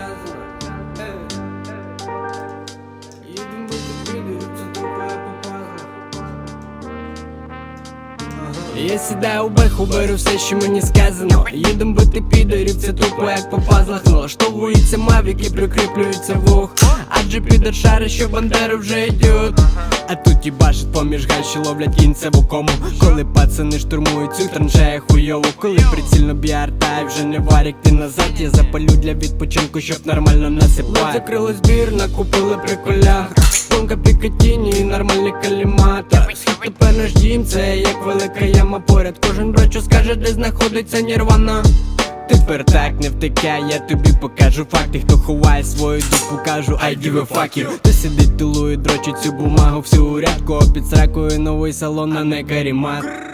Ей. Їдем бити підерів, це тупо як попало. Я сідаю у беху, беру все, що мені сказано Їдем бити підорів, це тупо як по пазлах Налаштовується мавік і прикріплюється вух Адже підер шари, що бандери вже йдуть. А тут їбашить поміж гай, що ловлять кінцеву кому Коли пацани штурмують цю траншею хуйову Коли прицільно біартай, вже не варік ти назад Я запалю для відпочинку, щоб нормально насипати. Закрили збір, накупили приколя Тонка пікатіні і нормальний каліматор. Тепер наш дім, це як велика яма поряд. Кожен брачу скаже, де знаходиться нірвана Тепер так не втекай, я тобі покажу факти. Хто ховає свою дупу, кажу a fuck you Хто сидить тилує, дрочить цю бумагу всю урядку під сракою новий салон, а не карімат